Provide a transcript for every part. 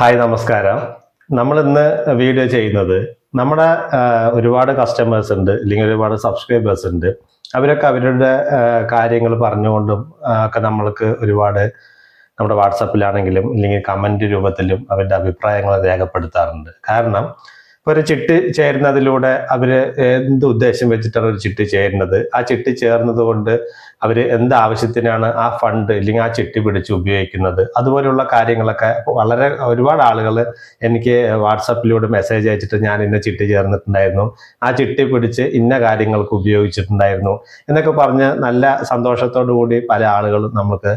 Hi നമസ്കാരം. നമ്മൾ ഇന്ന് വീഡിയോ ചെയ്യുന്നത് നമ്മുടെ ഒരുപാട് കസ്റ്റമേഴ്സ് ഉണ്ട് അല്ലെങ്കിൽ ഒരുപാട് സബ്സ്ക്രൈബേഴ്സ് ഉണ്ട്. അവരൊക്കെ അവരുടെ കാര്യങ്ങൾ പറഞ്ഞുകൊണ്ടും ഒക്കെ നമ്മൾക്ക് ഒരുപാട് നമ്മുടെ വാട്സപ്പിലാണെങ്കിലും ഇല്ലെങ്കിൽ കമന്റ് രൂപത്തിലും അവരുടെ അഭിപ്രായങ്ങൾ രേഖപ്പെടുത്താറുണ്ട്. കാരണം ഒരു ചിട്ട് ചേരുന്നതിലൂടെ അവർ എന്ത് ഉദ്ദേശം വെച്ചിട്ടാണ് ഒരു ചിട്ട് ചേരുന്നത്? ആ ചിട്ട് ചേർന്നത് കൊണ്ട് അവർ എന്ത് ആവശ്യത്തിനാണ് ആ ഫണ്ട് അല്ലെങ്കിൽ ആ ചിട്ടി പിടിച്ച് ഉപയോഗിക്കുന്നത്? അതുപോലെയുള്ള കാര്യങ്ങളൊക്കെ വളരെ ഒരുപാട് ആളുകൾ എനിക്ക് വാട്സപ്പിലൂടെ മെസ്സേജ് അയച്ചിട്ട് ഞാൻ ഇന്ന ചിട്ടി ചേർന്നിട്ടുണ്ടായിരുന്നു. ആ ചിട്ടി പിടിച്ച് ഇന്ന കാര്യങ്ങൾക്ക് ഉപയോഗിച്ചിട്ടുണ്ടായിരുന്നു എന്നൊക്കെ പറഞ്ഞ് നല്ല സന്തോഷത്തോടു കൂടി പല ആളുകളും നമുക്ക്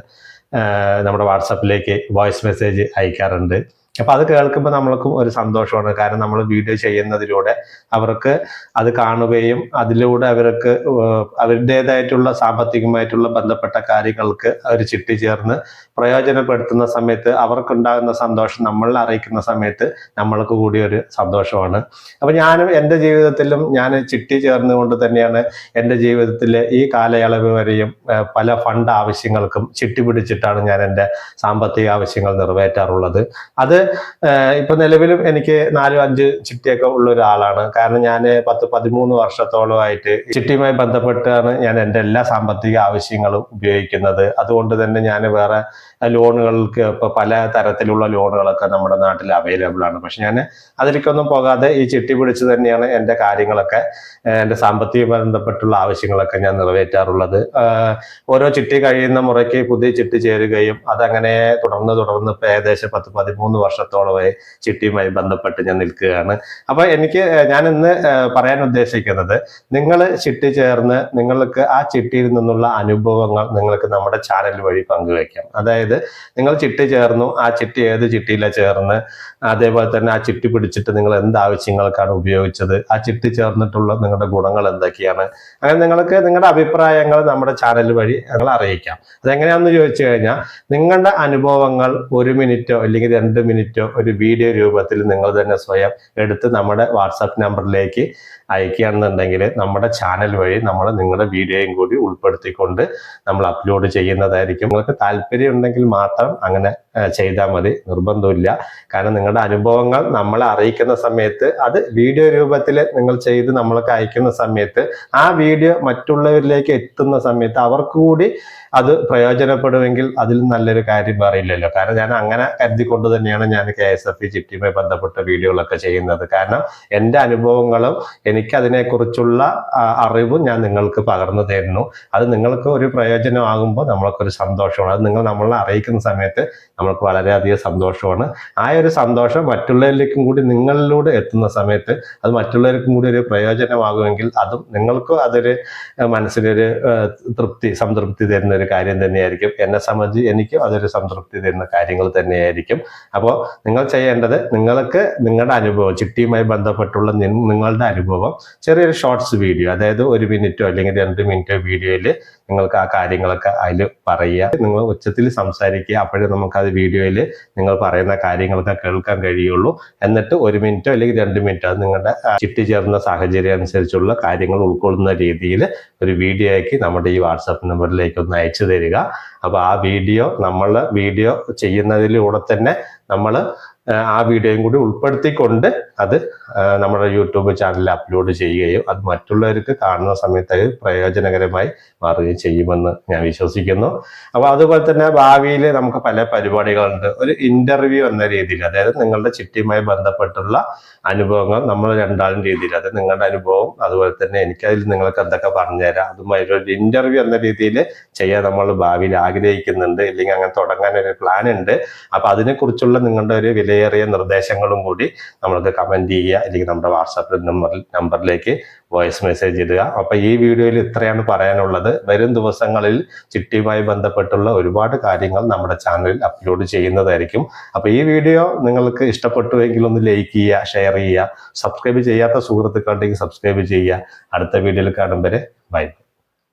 നമ്മുടെ വാട്സപ്പിലേക്ക് വോയിസ് മെസ്സേജ് അയക്കാറുണ്ട്. അപ്പൊ അത് കേൾക്കുമ്പോൾ നമ്മൾക്കും ഒരു സന്തോഷമാണ്. കാരണം നമ്മൾ വീഡിയോ ചെയ്യുന്നതിലൂടെ അവർക്ക് അത് കാണുകയും അതിലൂടെ അവർക്ക് അവരുടേതായിട്ടുള്ള സാമ്പത്തികമായിട്ടുള്ള ബന്ധപ്പെട്ട കാര്യങ്ങൾക്ക് അവർ ചിട്ടി ചേർന്ന് പ്രയോജനപ്പെടുത്തുന്ന സമയത്ത് അവർക്കുണ്ടാകുന്ന സന്തോഷം നമ്മളെ അറിയിക്കുന്ന സമയത്ത് നമ്മൾക്ക് കൂടി ഒരു സന്തോഷമാണ്. അപ്പൊ ഞാനും എന്റെ ജീവിതത്തിലും ഞാൻ ചിട്ടി ചേർന്നുകൊണ്ട് തന്നെയാണ് എന്റെ ജീവിതത്തിലെ ഈ കാലയളവ് വരെയും പല ഫണ്ട് ആവശ്യങ്ങൾക്കും ചിട്ടി പിടിച്ചിട്ടാണ് ഞാൻ എന്റെ സാമ്പത്തിക ആവശ്യങ്ങൾ നിറവേറ്റാറുള്ളത്. അത് ഇപ്പൊ നിലവിലും എനിക്ക് നാലും അഞ്ച് ചിട്ടിയൊക്കെ ഉള്ള ഒരാളാണ്. കാരണം ഞാൻ പത്ത് പതിമൂന്ന് വർഷത്തോളമായിട്ട് ചിട്ടിയുമായി ബന്ധപ്പെട്ടാണ് ഞാൻ എന്റെ എല്ലാ സാമ്പത്തിക ആവശ്യങ്ങളും ഉപയോഗിക്കുന്നത്. അതുകൊണ്ട് തന്നെ ഞാൻ വേറെ ലോണുകൾക്ക് ഇപ്പൊ പല തരത്തിലുള്ള ലോണുകളൊക്കെ നമ്മുടെ നാട്ടിൽ അവൈലബിൾ ആണ്. പക്ഷെ ഞാൻ അതിലേക്കൊന്നും പോകാതെ ഈ ചിട്ടി പിടിച്ച് തന്നെയാണ് എന്റെ കാര്യങ്ങളൊക്കെ എന്റെ സാമ്പത്തിക ബന്ധപ്പെട്ടുള്ള ആവശ്യങ്ങളൊക്കെ ഞാൻ നിറവേറ്റാറുള്ളത്. ഓരോ ചിട്ടി കഴിയുന്ന മുറയ്ക്ക് പുതിയ ചിട്ടി ചേരുകയും അതങ്ങനെ തുടർന്ന് തുടർന്ന് ഇപ്പൊ ഏകദേശം പത്ത് പതിമൂന്ന് വർഷത്തോളമായി ചിട്ടിയുമായി ബന്ധപ്പെട്ട് ഞാൻ നിൽക്കുകയാണ്. അപ്പൊ എനിക്ക് ഞാൻ ഇന്ന് പറയാൻ ഉദ്ദേശിക്കുന്നത് നിങ്ങൾ ചിട്ടി ചേർന്ന് നിങ്ങൾക്ക് ആ ചിട്ടിയിൽ നിന്നുള്ള അനുഭവങ്ങൾ നിങ്ങൾക്ക് നമ്മുടെ ചാനൽ വഴി പങ്കുവയ്ക്കാം. അതായത് നിങ്ങൾ ചിട്ടി ചേർന്നു ആ ചിട്ടി ഏത് ചിട്ടിയിലാണ് ചേർന്ന് അതേപോലെ തന്നെ ആ ചിട്ടി പിടിച്ചിട്ട് നിങ്ങൾ എന്ത് ആവശ്യങ്ങൾക്കാണ് ഉപയോഗിച്ചത് ആ ചിട്ടി ചേർന്നിട്ടുള്ള നിങ്ങളുടെ ഗുണങ്ങൾ എന്തൊക്കെയാണ് അങ്ങനെ നിങ്ങൾക്ക് നിങ്ങളുടെ അഭിപ്രായങ്ങൾ നമ്മുടെ ചാനൽ വഴി ഞങ്ങൾ അറിയിക്കാം. അതെങ്ങനെയാണെന്ന് ചോദിച്ചു കഴിഞ്ഞാൽ നിങ്ങളുടെ അനുഭവങ്ങൾ ഒരു മിനിറ്റോ അല്ലെങ്കിൽ രണ്ട് മിനിറ്റോ ഒരു വീഡിയോ രൂപത്തിൽ നിങ്ങൾ തന്നെ സ്വയം എടുത്ത് നമ്മുടെ വാട്സാപ്പ് നമ്പറിലേക്ക് അയക്കുകയാണെന്നുണ്ടെങ്കിൽ നമ്മുടെ ചാനൽ വഴി നമ്മൾ നിങ്ങളുടെ വീഡിയോയും കൂടി ഉൾപ്പെടുത്തിക്കൊണ്ട് നമ്മൾ അപ്ലോഡ് ചെയ്യുന്നതായിരിക്കും. നിങ്ങൾക്ക് താല്പര്യം ഉണ്ടെങ്കിൽ മാത്രം അങ്ങനെ ചെയ്താൽ മതി. നിർബന്ധമില്ല. കാരണം നിങ്ങളുടെ അനുഭവങ്ങൾ നമ്മളെ അറിയിക്കുന്ന സമയത്ത് അത് വീഡിയോ രൂപത്തിൽ നിങ്ങൾ ചെയ്ത് നമ്മൾക്ക് അയക്കുന്ന സമയത്ത് ആ വീഡിയോ മറ്റുള്ളവരിലേക്ക് എത്തുന്ന സമയത്ത് അവർക്ക് കൂടി അത് പ്രയോജനപ്പെടുമെങ്കിൽ അതിൽ നല്ലൊരു കാര്യം പറയില്ലല്ലോ കാരണം ഞാൻ അങ്ങനെ കരുതിക്കൊണ്ട് തന്നെയാണ് ഞാൻ കെ എസ് എഫ് ഇ ചിറ്റിയുമായി ബന്ധപ്പെട്ട വീഡിയോകളൊക്കെ ചെയ്യുന്നത്. കാരണം എന്റെ അനുഭവങ്ങളും എനിക്ക് അതിനെക്കുറിച്ചുള്ള അറിവും ഞാൻ നിങ്ങൾക്ക് പകർന്നു തരുന്നു. അത് നിങ്ങൾക്ക് ഒരു പ്രയോജനമാകുമ്പോൾ നമ്മൾക്കൊരു സന്തോഷമാണ്. അത് നിങ്ങൾ നമ്മളെ അറിയിക്കുന്ന സമയത്ത് നമ്മൾക്ക് വളരെയധികം സന്തോഷമാണ്. ആ ഒരു സന്തോഷം മറ്റുള്ളവരിലേക്കും കൂടി നിങ്ങളിലൂടെ എത്തുന്ന സമയത്ത് അത് മറ്റുള്ളവർക്കും കൂടി ഒരു പ്രയോജനമാകുമെങ്കിൽ അതും നിങ്ങൾക്കും അതൊരു മനസ്സിനൊരു തൃപ്തി സംതൃപ്തി തരുന്ന ഒരു കാര്യം തന്നെയായിരിക്കും. എന്നെ സംബന്ധിച്ച് എനിക്കും അതൊരു സംതൃപ്തി തരുന്ന കാര്യങ്ങൾ തന്നെയായിരിക്കും. അപ്പോൾ നിങ്ങൾ ചെയ്യേണ്ടത് നിങ്ങൾക്ക് നിങ്ങളുടെ അനുഭവം ചിട്ടിയുമായി ബന്ധപ്പെട്ടുള്ള നിങ്ങളുടെ അനുഭവം ചെറിയൊരു ഷോർട്സ് വീഡിയോ അതായത് ഒരു മിനിറ്റോ അല്ലെങ്കിൽ രണ്ട് മിനിറ്റോ വീഡിയോയിൽ നിങ്ങൾക്ക് ആ കാര്യങ്ങളൊക്കെ അതിൽ പറയുക. നിങ്ങൾ ഉച്ചത്തിൽ സംസാരിക്കുക അപ്പോഴേ നമുക്ക് അത് വീഡിയോയിൽ നിങ്ങൾ പറയുന്ന കാര്യങ്ങളൊക്കെ കേൾക്കാൻ കഴിയുള്ളൂ. എന്നിട്ട് ഒരു മിനിറ്റോ അല്ലെങ്കിൽ രണ്ട് മിനിറ്റോ അത് നിങ്ങളുടെ ചിട്ടി ചേർന്ന സാഹചര്യം അനുസരിച്ചുള്ള കാര്യങ്ങൾ ഉൾക്കൊള്ളുന്ന രീതിയിൽ ഒരു വീഡിയോ ആക്കി നമ്മുടെ ഈ വാട്സാപ്പ് നമ്പറിലേക്ക് ഒന്ന് അയച്ചു തരിക. അപ്പോൾ ആ വീഡിയോ നമ്മൾ വീഡിയോ ചെയ്യുന്നതിലൂടെ തന്നെ നമ്മൾ ആ വീഡിയോയും കൂടി ഉൾപ്പെടുത്തിക്കൊണ്ട് അത് നമ്മുടെ യൂട്യൂബ് ചാനലിൽ അപ്ലോഡ് ചെയ്യുകയും അത് മറ്റുള്ളവർക്ക് കാണുന്ന സമയത്ത് അത് പ്രയോജനകരമായി മാറുകയും ചെയ്യുമെന്ന് ഞാൻ വിശ്വസിക്കുന്നു. അപ്പോൾ അതുപോലെ തന്നെ ഭാവിയിൽ നമുക്ക് പല പരിപാടികളുണ്ട്. ഒരു ഇന്റർവ്യൂ എന്ന രീതിയിൽ അതായത് നിങ്ങളുടെ ചിട്ടിയുമായി ബന്ധപ്പെട്ടുള്ള അനുഭവങ്ങൾ നമ്മൾ രണ്ടാളും രീതിയിൽ അത് നിങ്ങളുടെ അനുഭവം അതുപോലെ തന്നെ എനിക്കതിൽ നിങ്ങൾക്ക് എന്തൊക്കെ പറഞ്ഞുതരാം അതുമായി ഒരു ഇന്റർവ്യൂ എന്ന രീതിയിൽ ചെയ്യാൻ നമ്മൾ ഭാവിയിൽ ആഗ്രഹിക്കുന്നുണ്ട്. ഇല്ലെങ്കിൽ അങ്ങനെ തുടങ്ങാൻ ഒരു പ്ലാൻ ഉണ്ട്. അപ്പൊ അതിനെക്കുറിച്ചുള്ള നിങ്ങളുടെ ഒരു വിലയേറിയ നിർദ്ദേശങ്ങളും കൂടി നമ്മൾക്ക് കമന്റ് ചെയ്യുക അല്ലെങ്കിൽ നമ്മുടെ വാട്സാപ്പ് നമ്പറിൽ നമ്പറിലേക്ക് വോയിസ് മെസ്സേജ് ഇടുക. അപ്പം ഈ വീഡിയോയിൽ ഇത്രയാണ് പറയാനുള്ളത്. വരും ദിവസങ്ങളിൽ ചിട്ടിയുമായി ബന്ധപ്പെട്ടുള്ള ഒരുപാട് കാര്യങ്ങൾ നമ്മുടെ ചാനലിൽ അപ്ലോഡ് ചെയ്യുന്നതായിരിക്കും. അപ്പോൾ ഈ വീഡിയോ നിങ്ങൾക്ക് ഇഷ്ടപ്പെട്ടുവെങ്കിൽ ഒന്ന് ലൈക്ക് ചെയ്യുക ഷെയർ ചെയ്യുക. സബ്സ്ക്രൈബ് ചെയ്യാത്ത സുഹൃത്തുക്കളുണ്ടെങ്കിൽ സബ്സ്ക്രൈബ് ചെയ്യുക. അടുത്ത വീഡിയോയിൽ കാണും വരെ ബൈ